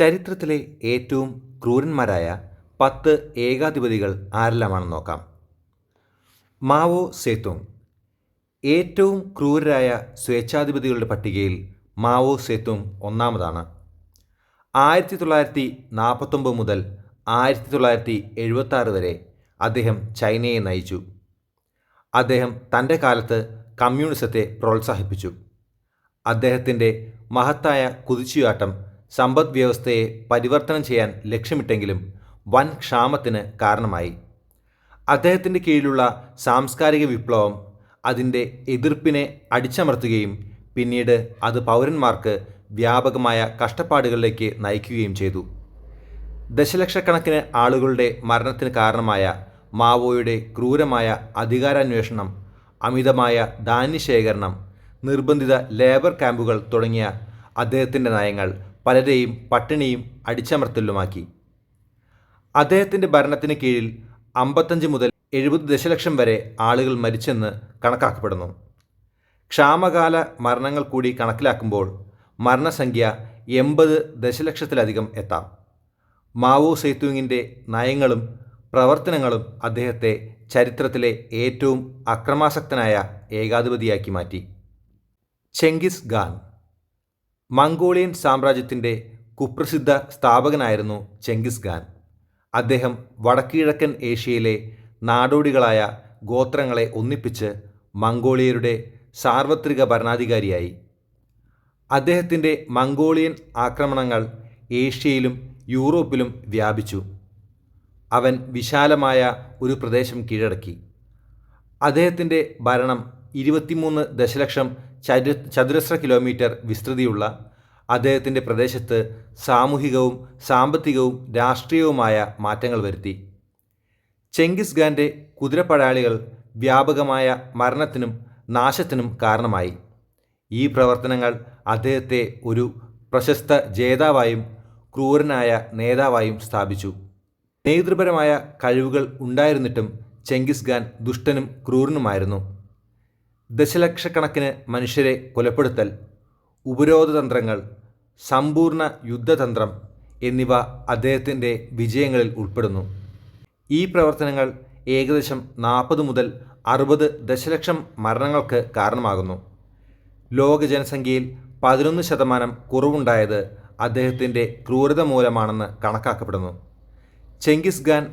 ചരിത്രത്തിലെ ഏറ്റവും ക്രൂരന്മാരായ പത്ത് ഏകാധിപതികൾ ആരെല്ലാമാണെന്ന് നോക്കാം. മാവോ സേത്തുങ് ഏറ്റവും ക്രൂരരായ സ്വേച്ഛാധിപതികളുടെ പട്ടികയിൽ മാവോ സേത്തുങ് ഒന്നാമതാണ്. ആയിരത്തി തൊള്ളായിരത്തി നാൽപ്പത്തൊമ്പത് മുതൽ ആയിരത്തി തൊള്ളായിരത്തി എഴുപത്തി വരെ അദ്ദേഹം ചൈനയെ നയിച്ചു. അദ്ദേഹം തന്റെ കാലത്ത് കമ്മ്യൂണിസത്തെ പ്രോത്സാഹിപ്പിച്ചു. അദ്ദേഹത്തിന്റെ മഹത്തായ കുതിച്ചുചാട്ടം സമ്പദ് വ്യവസ്ഥയെ പരിവർത്തനം ചെയ്യാൻ ലക്ഷ്യമിട്ടെങ്കിലും വൻ ക്ഷാമത്തിന് കാരണമായി. അദ്ദേഹത്തിന്റെ കീഴിലുള്ള സാംസ്കാരിക വിപ്ലവം അതിന്റെ എതിർപ്പിനെ അടിച്ചമർത്തുകയും പിന്നീട് അത് പൗരന്മാർക്ക് വ്യാപകമായ കഷ്ടപ്പാടുകളിലേക്ക് നയിക്കുകയും ചെയ്തു. ദശലക്ഷക്കണക്കിന് ആളുകളുടെ മരണത്തിന് കാരണമായ മാവോയുടെ ക്രൂരമായ അധികാരാന്വേഷണം അമിതമായ ധാന്യശേഖരണം നിർബന്ധിത ലേബർ ക്യാമ്പുകൾ തുടങ്ങിയ അദ്ദേഹത്തിന്റെ നയങ്ങൾ പലരെയും പട്ടിണിയും അടിച്ചമർത്തലുമാക്കി. അദ്ദേഹത്തിന്റെ ഭരണത്തിന് കീഴിൽ അമ്പത്തഞ്ച് മുതൽ എഴുപത് ദശലക്ഷം വരെ ആളുകൾ മരിച്ചെന്ന് കണക്കാക്കപ്പെടുന്നു. ക്ഷാമകാല മരണങ്ങൾ കൂടി കണക്കിലാക്കുമ്പോൾ മരണസംഖ്യ എൺപത് ദശലക്ഷത്തിലധികം എത്താം. മാവോ സേത്തുവിങ്ങിന്റെ നയങ്ങളും പ്രവർത്തനങ്ങളും അദ്ദേഹത്തെ ചരിത്രത്തിലെ ഏറ്റവും അക്രമാസക്തനായ ഏകാധിപതിയാക്കി മാറ്റി. ചെങ്കിസ് ഖാൻ മംഗോളിയൻ സാമ്രാജ്യത്തിന്റെ കുപ്രസിദ്ധ സ്ഥാപകനായിരുന്നു ചെങ്കിസ് ഖാൻ. അദ്ദേഹം വടക്കുകിഴക്കൻ ഏഷ്യയിലെ നാടോടികളായ ഗോത്രങ്ങളെ ഒന്നിപ്പിച്ച് മംഗോളിയരുടെ സാർവത്രിക ഭരണാധികാരിയായി. അദ്ദേഹത്തിന്റെ മംഗോളിയൻ ആക്രമണങ്ങൾ ഏഷ്യയിലും യൂറോപ്പിലും വ്യാപിച്ചു. അവൻ വിശാലമായ ഒരു പ്രദേശം കീഴടക്കി. അദ്ദേഹത്തിന്റെ ഭരണം ഇരുപത്തിമൂന്ന് ദശലക്ഷം ചതു ചതുരശ്ര കിലോമീറ്റർ വിസ്തൃതിയുള്ള അദ്ദേഹത്തിന്റെ പ്രദേശത്ത് സാമൂഹികവും സാമ്പത്തികവും രാഷ്ട്രീയവുമായ മാറ്റങ്ങൾ വരുത്തി. ചെങ്കിസ് ഖാന്റെ കുതിരപ്പടാളികൾ വ്യാപകമായ മരണത്തിനും നാശത്തിനും കാരണമായി. ഈ പ്രവർത്തനങ്ങൾ അദ്ദേഹത്തെ ഒരു പ്രശസ്ത ജേതാവായും ക്രൂരനായ നേതാവായും സ്ഥാപിച്ചു. നേതൃപരമായ കഴിവുകൾ ഉണ്ടായിരുന്നിട്ടും ചെങ്കിസ് ഖാൻ ദുഷ്ടനും ക്രൂരനുമായിരുന്നു. ദശലക്ഷക്കണക്കിന് മനുഷ്യരെ കൊലപ്പെടുത്തൽ ഉപരോധതന്ത്രങ്ങൾ സമ്പൂർണ യുദ്ധതന്ത്രം എന്നിവ അദ്ദേഹത്തിന്റെ വിജയങ്ങളിൽ ഉൾപ്പെടുന്നു. ഈ പ്രവർത്തനങ്ങൾ ഏകദേശം നാൽപ്പത് മുതൽ അറുപത് ദശലക്ഷം മരണങ്ങൾക്ക് കാരണമാകുന്നു. ലോക ജനസംഖ്യയിൽ പതിനൊന്ന് ശതമാനം കുറവുണ്ടായത് അദ്ദേഹത്തിന്റെ ക്രൂരത മൂലമാണെന്ന് കണക്കാക്കപ്പെടുന്നു. ചെങ്കിസ് ഖാൻ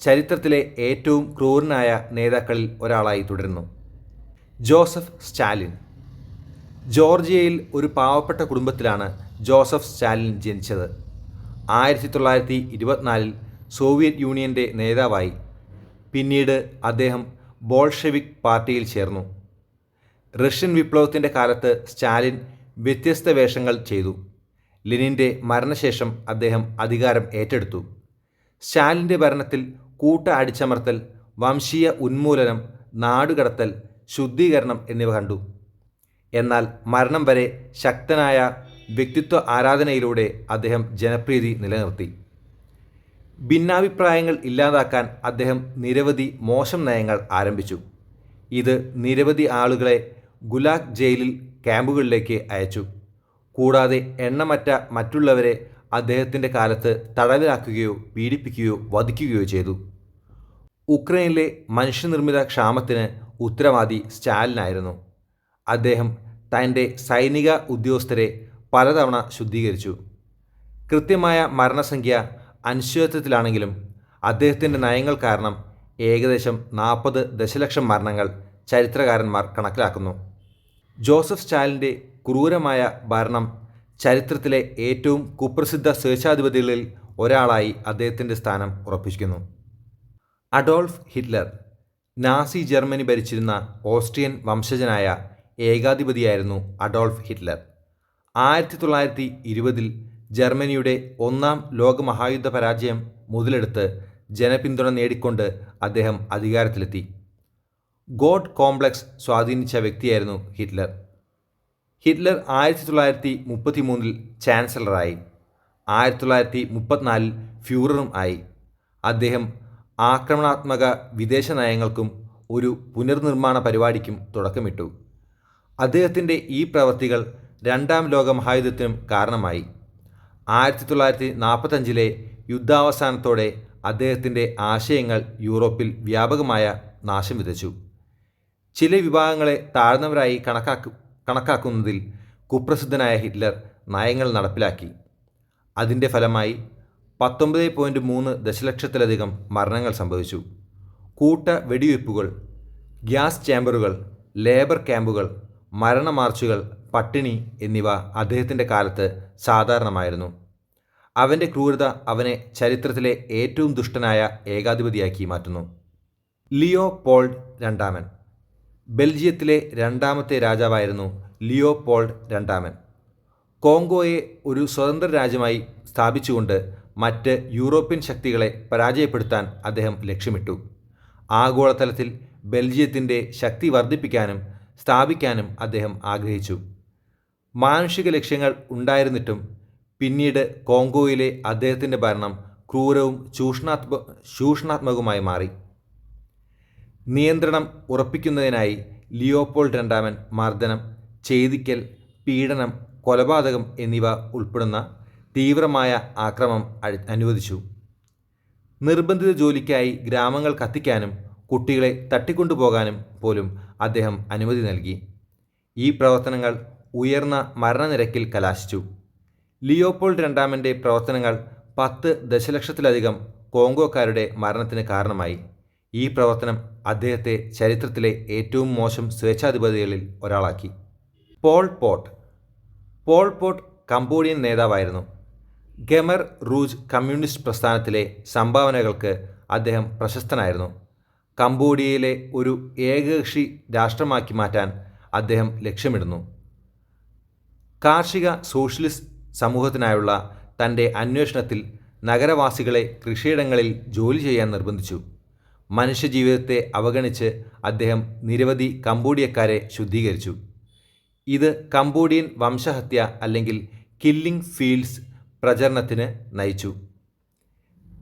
ചരിത്രത്തിലെ ഏറ്റവും ക്രൂരനായ നേതാക്കളിൽ ഒരാളായി തുടരുന്നു. Joseph Stalin. ജോർജിയയിൽ ഒരു പാവപ്പെട്ട കുടുംബത്തിലാണ് ജോസഫ് സ്റ്റാലിൻ ജനിച്ചത്. ആയിരത്തി തൊള്ളായിരത്തി ഇരുപത്തിനാലിൽ സോവിയറ്റ് യൂണിയന്റെ നേതാവായി. പിന്നീട് അദ്ദേഹം ബോൾഷെവിക് പാർട്ടിയിൽ ചേർന്നു. റഷ്യൻ വിപ്ലവത്തിന്റെ കാലത്ത് സ്റ്റാലിൻ വ്യത്യസ്ത വേഷങ്ങൾ ചെയ്തു. ലെനിന്റെ മരണശേഷം അദ്ദേഹം അധികാരം ഏറ്റെടുത്തു. സ്റ്റാലിന്റെ ഭരണത്തിൽ കൂട്ട അടിച്ചമർത്തൽ വംശീയ ഉന്മൂലനം നാടുകടത്തൽ ശുദ്ധീകരണം എന്നിവ കണ്ടു. എന്നാൽ മരണം വരെ ശക്തനായ വ്യക്തിത്വ ആരാധനയിലൂടെ അദ്ദേഹം ജനപ്രീതി നിലനിർത്തി. ഭിന്നാഭിപ്രായങ്ങൾ ഇല്ലാതാക്കാൻ അദ്ദേഹം നിരവധി മോശം നയങ്ങൾ ആരംഭിച്ചു. ഇത് നിരവധി ആളുകളെ ഗുലാഗ് ജയിലിൽ ക്യാമ്പുകളിലേക്ക് അയച്ചു. കൂടാതെ എണ്ണമറ്റ മറ്റുള്ളവരെ അദ്ദേഹത്തിന്റെ കാലത്ത് തടവിലാക്കുകയോ പീഡിപ്പിക്കുകയോ വധിക്കുകയോ ചെയ്തു. ഉക്രൈനിലെ മനുഷ്യനിർമ്മിത ക്ഷാമത്തിന് ഉത്തരവാദി സ്റ്റാലിനായിരുന്നു. അദ്ദേഹം തന്റെ സൈനിക ഉദ്യോഗസ്ഥരെ പലതവണ ശുദ്ധീകരിച്ചു. കൃത്യമായ മരണസംഖ്യ അനിശ്ചിതത്വത്തിലാണെങ്കിലും അദ്ദേഹത്തിന്റെ നയങ്ങൾ കാരണം ഏകദേശം നാൽപ്പത് ദശലക്ഷം മരണങ്ങൾ ചരിത്രകാരന്മാർ കണക്കിലാക്കുന്നു. ജോസഫ് സ്റ്റാലിന്റെ ക്രൂരമായ ഭരണം ചരിത്രത്തിലെ ഏറ്റവും കുപ്രസിദ്ധ സ്വേച്ഛാധിപതികളിൽ ഒരാളായി അദ്ദേഹത്തിന്റെ സ്ഥാനം ഉറപ്പിക്കുന്നു അഡോൾഫ് ഹിറ്റ്ലർ നാസി ജർമ്മനി ഭരിച്ചിരുന്ന ഓസ്ട്രിയൻ വംശജനായ ഏകാധിപതിയായിരുന്നു അഡോൾഫ് ഹിറ്റ്ലർ. ആയിരത്തി തൊള്ളായിരത്തി ഇരുപതിൽ ജർമ്മനിയുടെ ഒന്നാം ലോകമഹായുദ്ധ പരാജയം മുതലെടുത്ത് ജനപിന്തുണ നേടിക്കൊണ്ട് അദ്ദേഹം അധികാരത്തിലെത്തി. ഗോഡ് കോംപ്ലക്സ് സ്വാധീനിച്ച വ്യക്തിയായിരുന്നു ഹിറ്റ്ലർ. ഹിറ്റ്ലർ ആയിരത്തി തൊള്ളായിരത്തി മുപ്പത്തി മൂന്നിൽ ചാൻസലറായി. ആയിരത്തി തൊള്ളായിരത്തി മുപ്പത്തിനാലിൽ ഫ്യൂററും ആയി. അദ്ദേഹം ആക്രമണാത്മക വിദേശ നയങ്ങൾക്കും ഒരു പുനർനിർമ്മാണ പരിപാടിക്കും തുടക്കമിട്ടു. അദ്ദേഹത്തിന്റെ ഈ പ്രവൃത്തികൾ രണ്ടാം ലോക മഹായുദ്ധത്തിനും കാരണമായി. ആയിരത്തി തൊള്ളായിരത്തി നാൽപ്പത്തഞ്ചിലെ യുദ്ധാവസാനത്തോടെ അദ്ദേഹത്തിന്റെ ആശയങ്ങൾ യൂറോപ്പിൽ വ്യാപകമായ നാശം വിതച്ചു. ചില വിഭാഗങ്ങളെ താഴ്ന്നവരായി കണക്കാക്കു കണക്കാക്കുന്നതിൽ കുപ്രസിദ്ധനായ ഹിറ്റ്ലർ നയങ്ങൾ നടപ്പിലാക്കി. അതിന്റെ ഫലമായി പത്തൊമ്പത് പോയിന്റ് മൂന്ന് ദശലക്ഷത്തിലധികം മരണങ്ങൾ സംഭവിച്ചു. കൂട്ട വെടിവയ്പ്പുകൾ ഗ്യാസ് ചേമ്പറുകൾ ലേബർ ക്യാമ്പുകൾ മരണമാർച്ചുകൾ പട്ടിണി എന്നിവ അദ്ദേഹത്തിന്റെ കാലത്ത് സാധാരണമായിരുന്നു. അവന്റെ ക്രൂരത അവനെ ചരിത്രത്തിലെ ഏറ്റവും ദുഷ്ടനായ ഏകാധിപതിയാക്കി മാറ്റുന്നു. ലിയോ പോൾഡ് രണ്ടാമൻ. ബെൽജിയത്തിലെ രണ്ടാമത്തെ രാജാവായിരുന്നു ലിയോ പോൾഡ് രണ്ടാമൻ. കോങ്കോയെ ഒരു സ്വതന്ത്ര രാജ്യമായി സ്ഥാപിച്ചുകൊണ്ട് മറ്റ് യൂറോപ്യൻ ശക്തികളെ പരാജയപ്പെടുത്താൻ അദ്ദേഹം ലക്ഷ്യമിട്ടു. ആഗോളതലത്തിൽ ബെൽജിയത്തിന്റെ ശക്തി വർദ്ധിപ്പിക്കാനും സ്ഥാപിക്കാനും അദ്ദേഹം ആഗ്രഹിച്ചു. മാനുഷിക ലക്ഷ്യങ്ങൾ ഉണ്ടായിരുന്നിട്ടും പിന്നീട് കോങ്കോയിലെ അദ്ദേഹത്തിന്റെ ഭരണം ക്രൂരവും ചൂഷണാത്മ ചൂഷണാത്മകവുമായി മാറി. നിയന്ത്രണം ഉറപ്പിക്കുന്നതിനായി ലിയോപോൾ രണ്ടാമൻ മർദ്ദനം ചെയ്തിക്കൽ പീഡനം കൊലപാതകം എന്നിവ ഉൾപ്പെടുന്ന തീവ്രമായ ആക്രമം അനുവദിച്ചു. നിർബന്ധിത ജോലിക്കായി ഗ്രാമങ്ങൾ കത്തിക്കാനും കുട്ടികളെ തട്ടിക്കൊണ്ടുപോകാനും പോലും അദ്ദേഹം അനുമതി നൽകി. ഈ പ്രവർത്തനങ്ങൾ ഉയർന്ന മരണനിരക്കിൽ കലാശിച്ചു. ലിയോപോൾ രണ്ടാമന്റെ പ്രവർത്തനങ്ങൾ പത്ത് ദശലക്ഷത്തിലധികം കോങ്കോക്കാരുടെ മരണത്തിന് കാരണമായി. ഈ പ്രവർത്തനം അദ്ദേഹത്തെ ചരിത്രത്തിലെ ഏറ്റവും മോശം സ്വേച്ഛാധിപതികളിൽ ഒരാളാക്കി. Pol Pot Pol Pot Cambodian നേതാവായിരുന്നു. ഗമർ റൂജ് കമ്മ്യൂണിസ്റ്റ് പ്രസ്ഥാനത്തിലെ സംഭാവനകൾക്ക് അദ്ദേഹം പ്രശസ്തനായിരുന്നു. കംബോഡിയയിലെ ഒരു ഏകകക്ഷി രാഷ്ട്രമാക്കി മാറ്റാൻ അദ്ദേഹം ലക്ഷ്യമിടുന്നു. കാർഷിക സോഷ്യലിസ്റ്റ് സമൂഹത്തിനായുള്ള തന്റെ അന്വേഷണത്തിൽ നഗരവാസികളെ കൃഷിയിടങ്ങളിൽ ജോലി ചെയ്യാൻ നിർബന്ധിച്ചു. മനുഷ്യജീവിതത്തെ അവഗണിച്ച് അദ്ദേഹം നിരവധി കംബോഡിയക്കാരെ ശുദ്ധീകരിച്ചു. ഇത് കംബോഡിയൻ വംശഹത്യ അല്ലെങ്കിൽ കില്ലിംഗ് ഫീൽഡ്സ് പ്രചരണത്തിന് നയിച്ചു.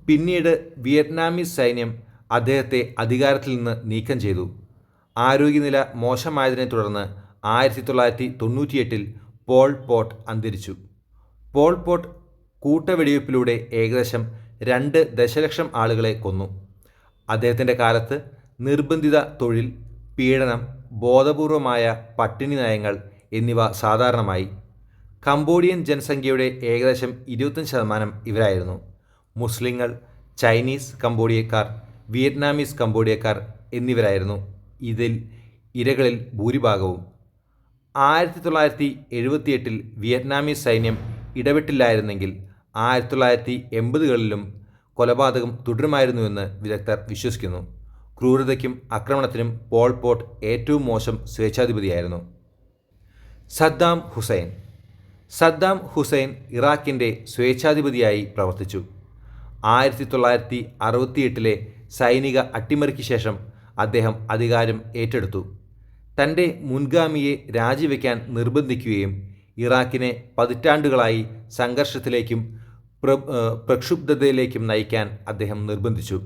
പിന്നീട് വിയറ്റ്നാമീസ് സൈന്യം അദ്ദേഹത്തെ അധികാരത്തിൽ നിന്ന് നീക്കം ചെയ്തു. ആരോഗ്യനില മോശമായതിനെ തുടർന്ന് ആയിരത്തി തൊള്ളായിരത്തി തൊണ്ണൂറ്റിയെട്ടിൽ പോൾ പോട്ട് അന്തരിച്ചു. പോൾ പോട്ട് കൂട്ടവെടിവയ്പ്പിലൂടെ ഏകദേശം രണ്ട് ദശലക്ഷം ആളുകളെ കൊന്നു. അദ്ദേഹത്തിന്റെ കാലത്ത് നിർബന്ധിത തൊഴിൽ പീഡനം ബോധപൂർവമായ പട്ടിണി നയങ്ങൾ എന്നിവ സാധാരണമായി കംബോഡിയൻ ജനസംഖ്യയുടെ ഏകദേശം ഇരുപത്തഞ്ച് ശതമാനം ഇവരായിരുന്നു. മുസ്ലിങ്ങൾ ചൈനീസ് കംബോഡിയക്കാർ വിയറ്റ്നാമീസ് കംബോഡിയക്കാർ എന്നിവരായിരുന്നു ഇതിൽ ഇരകളിൽ ഭൂരിഭാഗവും. ആയിരത്തി തൊള്ളായിരത്തി എഴുപത്തിയെട്ടിൽ വിയറ്റ്നാമീസ് സൈന്യം ഇടപെട്ടില്ലായിരുന്നെങ്കിൽ ആയിരത്തി തൊള്ളായിരത്തി എൺപതുകളിലും കൊലപാതകം തുടരുമായിരുന്നുവെന്ന് വിദഗ്ധർ വിശ്വസിക്കുന്നു. ക്രൂരതയ്ക്കും ആക്രമണത്തിനും പോൾ പോട്ട് ഏറ്റവും മോശം സ്വേച്ഛാധിപതിയായിരുന്നു. സദ്ദാം ഹുസൈൻ സദ്ദാം ഹുസൈൻ ഇറാഖിന്റെ സ്വേച്ഛാധിപതിയായി പ്രവർത്തിച്ചു. ആയിരത്തി തൊള്ളായിരത്തി അറുപത്തിയെട്ടിലെ സൈനിക അട്ടിമറിക്ക് ശേഷം അദ്ദേഹം അധികാരം ഏറ്റെടുത്തു. തന്റെ മുൻഗാമിയെ രാജിവെക്കാൻ നിർബന്ധിക്കുകയും ഇറാഖിനെ പതിറ്റാണ്ടുകളായി സംഘർഷത്തിലേക്കും പ്ര പ്രക്ഷുബ്ധതയിലേക്കും നയിക്കാൻ അദ്ദേഹം നിർബന്ധിച്ചു.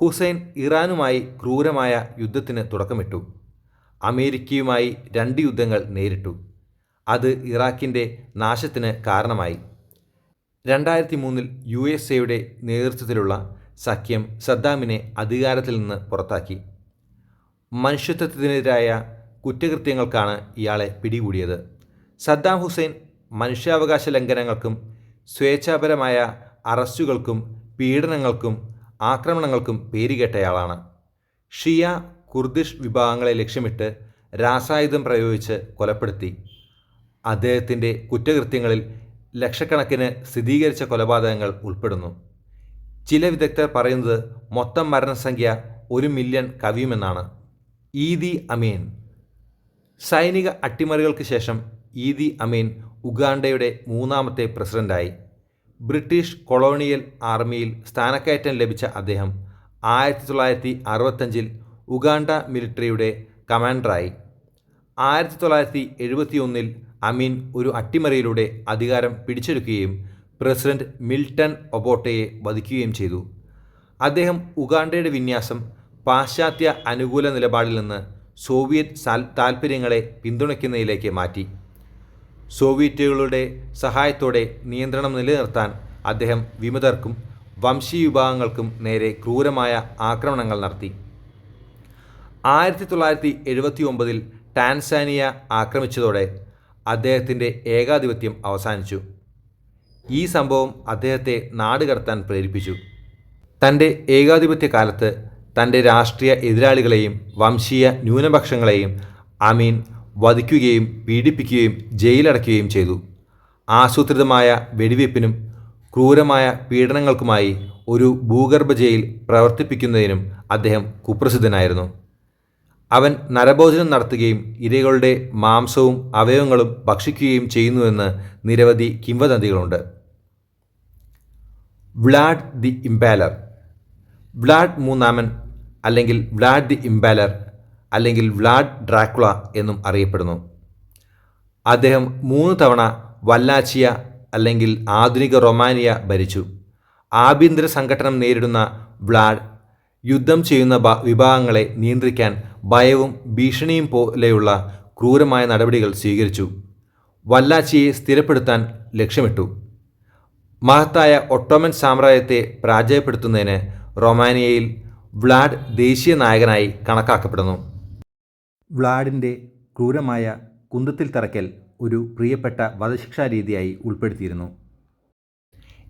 ഹുസൈൻ ഇറാനുമായി ക്രൂരമായ യുദ്ധത്തിന് തുടക്കമിട്ടു. അമേരിക്കയുമായി രണ്ട് യുദ്ധങ്ങൾ നേരിട്ടു. അത് ഇറാഖിന്റെ നാശത്തിന് കാരണമായി. രണ്ടായിരത്തി മൂന്നിൽ യു എസ് എയുടെ നേതൃത്വത്തിലുള്ള സഖ്യം സദ്ദാമിനെ അധികാരത്തിൽ നിന്ന് പുറത്താക്കി. മനുഷ്യത്വത്തിനെതിരായ കുറ്റകൃത്യങ്ങൾക്കാണ് ഇയാളെ പിടികൂടിയത്. സദ്ദാം ഹുസൈൻ മനുഷ്യാവകാശ ലംഘനങ്ങൾക്കും സ്വേച്ഛാപരമായ അറസ്റ്റുകൾക്കും പീഡനങ്ങൾക്കും ആക്രമണങ്ങൾക്കും പേരുകേട്ടയാളാണ്. ഷിയ കുർദിഷ് വിഭാഗങ്ങളെ ലക്ഷ്യമിട്ട് രാസായുധം പ്രയോഗിച്ച് കൊലപ്പെടുത്തി. അദ്ദേഹത്തിന്റെ കുറ്റകൃത്യങ്ങളിൽ ലക്ഷക്കണക്കിന് സ്ഥിരീകരിച്ച കൊലപാതകങ്ങൾ ഉൾപ്പെടുന്നു. ചില വിദഗ്ധർ പറയുന്നത് മൊത്തം മരണസംഖ്യ ഒരു മില്യൺ കവിയുമെന്നാണ്. ഈദി അമീൻ. സൈനിക അട്ടിമറികൾക്ക് ശേഷം ഈദി അമീൻ ഉഗാണ്ടയുടെ മൂന്നാമത്തെ പ്രസിഡന്റായി. ബ്രിട്ടീഷ് കൊളോണിയൽ ആർമിയിൽ സ്ഥാനക്കയറ്റം ലഭിച്ച അദ്ദേഹം ആയിരത്തി തൊള്ളായിരത്തി അറുപത്തഞ്ചിൽ ഉഗാണ്ട മിലിറ്ററിയുടെ കമാൻഡറായി. ആയിരത്തി തൊള്ളായിരത്തി എഴുപത്തിയൊന്നിൽ അമീൻ ഒരു അട്ടിമറിയിലൂടെ അധികാരം പിടിച്ചെടുക്കുകയും പ്രസിഡന്റ് മിൽട്ടൺ ഒബോട്ടയെ വധിക്കുകയും ചെയ്തു. അദ്ദേഹം ഉഗാണ്ടയുടെ വിന്യാസം പാശ്ചാത്യ അനുകൂല നിലപാടിൽ നിന്ന് സോവിയറ്റ് സാൽ താൽപ്പര്യങ്ങളെ പിന്തുണയ്ക്കുന്നതിലേക്ക് മാറ്റി. സോവിയറ്റുകളുടെ സഹായത്തോടെ നിയന്ത്രണം നിലനിർത്താൻ അദ്ദേഹം വിമതർക്കും വംശീയ വിഭാഗങ്ങൾക്കും നേരെ ക്രൂരമായ ആക്രമണങ്ങൾ നടത്തി. ആയിരത്തി തൊള്ളായിരത്തി എഴുപത്തി ഒമ്പതിൽ ടാൻസാനിയ ആക്രമിച്ചതോടെ അദ്ദേഹത്തിന്റെ ഏകാധിപത്യം അവസാനിച്ചു. ഈ സംഭവം അദ്ദേഹത്തെ നാടുകടത്താൻ പ്രേരിപ്പിച്ചു. തന്റെ ഏകാധിപത്യ കാലത്ത് തന്റെ രാഷ്ട്രീയ എതിരാളികളെയും വംശീയ ന്യൂനപക്ഷങ്ങളെയും അമീൻ വധിക്കുകയും പീഡിപ്പിക്കുകയും ജയിലടയ്ക്കുകയും ചെയ്തു. ആസൂത്രിതമായ വെടിവയ്പ്പിനും ക്രൂരമായ പീഡനങ്ങൾക്കുമായി ഒരു ഭൂഗർഭ ജയിൽ പ്രവർത്തിപ്പിക്കുന്നതിനും അദ്ദേഹം കുപ്രസിദ്ധനായിരുന്നു. അവൻ നരഭോജനം നടത്തുകയും ഇരകളുടെ മാംസവും അവയവങ്ങളും ഭക്ഷിക്കുകയും ചെയ്യുന്നുവെന്ന് നിരവധി കിംവദന്തികളുണ്ട്. Vlad the Impaler. വ്ലാഡ് മൂന്നാമൻ അല്ലെങ്കിൽ വ്ലാഡ് ദി ഇംപാലർ അല്ലെങ്കിൽ വ്ലാഡ് ഡ്രാക്കുള എന്നും അറിയപ്പെടുന്നു. അദ്ദേഹം മൂന്ന് തവണ വല്ലാച്ചിയ അല്ലെങ്കിൽ ആധുനിക റൊമാനിയ ഭരിച്ചു. ആഭ്യന്തര സംഘടനം നേരിടുന്ന വ്ലാഡ് യുദ്ധം ചെയ്യുന്ന വിഭാഗങ്ങളെ നിയന്ത്രിക്കാൻ ഭയവും ഭീഷണിയും പോലെയുള്ള ക്രൂരമായ നടപടികൾ സ്വീകരിച്ചു. വല്ലാച്ചിയെ സ്ഥിരപ്പെടുത്താൻ ലക്ഷ്യമിട്ടു. മഹത്തായ ഒട്ടോമൻ സാമ്രാജ്യത്തെ പരാജയപ്പെടുത്തുന്നതിന് റൊമാനിയയിൽ വ്ലാഡ് ദേശീയ നായകനായി കണക്കാക്കപ്പെടുന്നു. വ്ലാഡിന്റെ ക്രൂരമായ കുന്തത്തിൽ തറക്കൽ ഒരു പ്രിയപ്പെട്ട വധശിക്ഷാ രീതിയായി ഉൾപ്പെടുത്തിയിരുന്നു.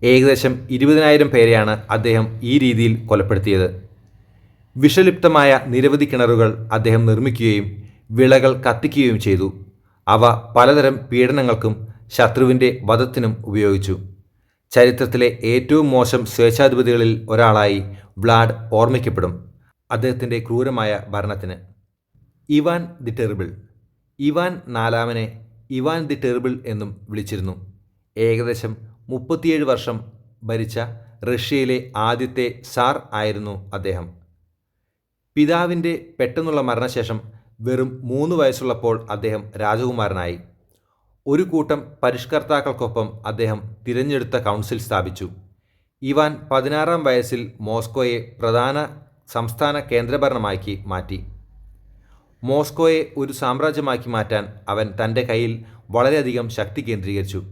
ഏകദേശം ഇരുപതിനായിരം പേരെയാണ് അദ്ദേഹം ഈ രീതിയിൽ കൊലപ്പെടുത്തിയത്. വിഷലിപ്തമായ നിരവധി കിണറുകൾ അദ്ദേഹം നിർമ്മിക്കുകയും വിളകൾ കത്തിക്കുകയും ചെയ്തു. അവ പലതരം പീഡനങ്ങൾക്കും ശത്രുവിന്റെ വധത്തിനും ഉപയോഗിച്ചു. ചരിത്രത്തിലെ ഏറ്റവും മോശം സ്വേച്ഛാധിപതികളിൽ ഒരാളായി വ്ലാഡ് ഓർമ്മിക്കപ്പെടും അദ്ദേഹത്തിന്റെ ക്രൂരമായ ഭരണത്തിന്. Ivan the Terrible. ഇവാൻ നാലാമനെ ഇവാൻ ദി ടെറിബിൾ എന്നും വിളിച്ചിരുന്നു. ഏകദേശം മുപ്പത്തിയേഴ് വർഷം ഭരിച്ച റഷ്യയിലെ ആദ്യത്തെ സാർ ആയിരുന്നു അദ്ദേഹം. പിതാവിന്റെ പെട്ടെന്നുള്ള മരണശേഷം വെറും മൂന്ന് വയസ്സുള്ളപ്പോൾ അദ്ദേഹം രാജകുമാരനായി. ഒരു കൂട്ടം പരിഷ്കർത്താക്കൾക്കൊപ്പം അദ്ദേഹം തിരഞ്ഞെടുത്ത കൗൺസിൽ സ്ഥാപിച്ചു. ഇവാൻ പതിനാറാം വയസ്സിൽ മോസ്കോയെ പ്രധാന സംസ്ഥാന കേന്ദ്രഭരണമാക്കി മാറ്റി. മോസ്കോയെ ഒരു സാമ്രാജ്യമാക്കി മാറ്റാൻ അവൻ തന്റെ കയ്യിൽ വളരെയധികം ശക്തി കേന്ദ്രീകരിച്ചു.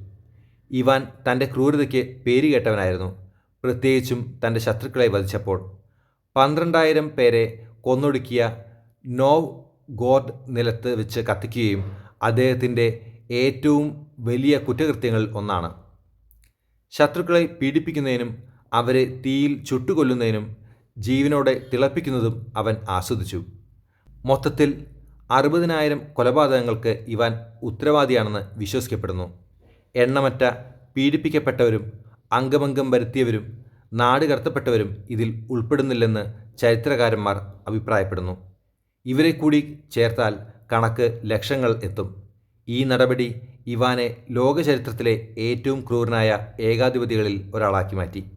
ഇവാൻ തന്റെ ക്രൂരതയ്ക്ക് പേരുകേട്ടവനായിരുന്നു പ്രത്യേകിച്ചും തന്റെ ശത്രുക്കളെ വധിച്ചപ്പോൾ. പന്ത്രണ്ടായിരം പേരെ കൊന്നൊടുക്കിയ നോവ് ഗോഡ് നിലത്ത് വെച്ച് കത്തിക്കുകയും അദ്ദേഹത്തിന്റെ ഏറ്റവും വലിയ കുറ്റകൃത്യങ്ങളിൽ ഒന്നാണ്. ശത്രുക്കളെ പീഡിപ്പിക്കുന്നതിനും അവരെ തീയിൽ ചുട്ടുകൊല്ലുന്നതിനും ജീവനോടെ തിളപ്പിക്കുന്നതും അവൻ ആസ്വദിച്ചു. മൊത്തത്തിൽ അറുപതിനായിരം കൊലപാതകങ്ങൾക്ക് ഇവൻ ഉത്തരവാദിയാണെന്ന് വിശ്വസിക്കപ്പെടുന്നു. എണ്ണമറ്റ പീഡിപ്പിക്കപ്പെട്ടവരും അംഗമംഗം വരുത്തിയവരും നാട് കടത്തപ്പെട്ടവരും ഇതിൽ ഉൾപ്പെടുന്നില്ലെന്ന് ചരിത്രകാരന്മാർ അഭിപ്രായപ്പെടുന്നു. ഇവരെ കൂടി ചേർത്താൽ കണക്ക് ലക്ഷങ്ങൾ എത്തും. ഈ നടപടി ഇവാനെ ലോകചരിത്രത്തിലെ ഏറ്റവും ക്രൂരനായ ഏകാധിപതികളിൽ ഒരാളാക്കി മാറ്റി.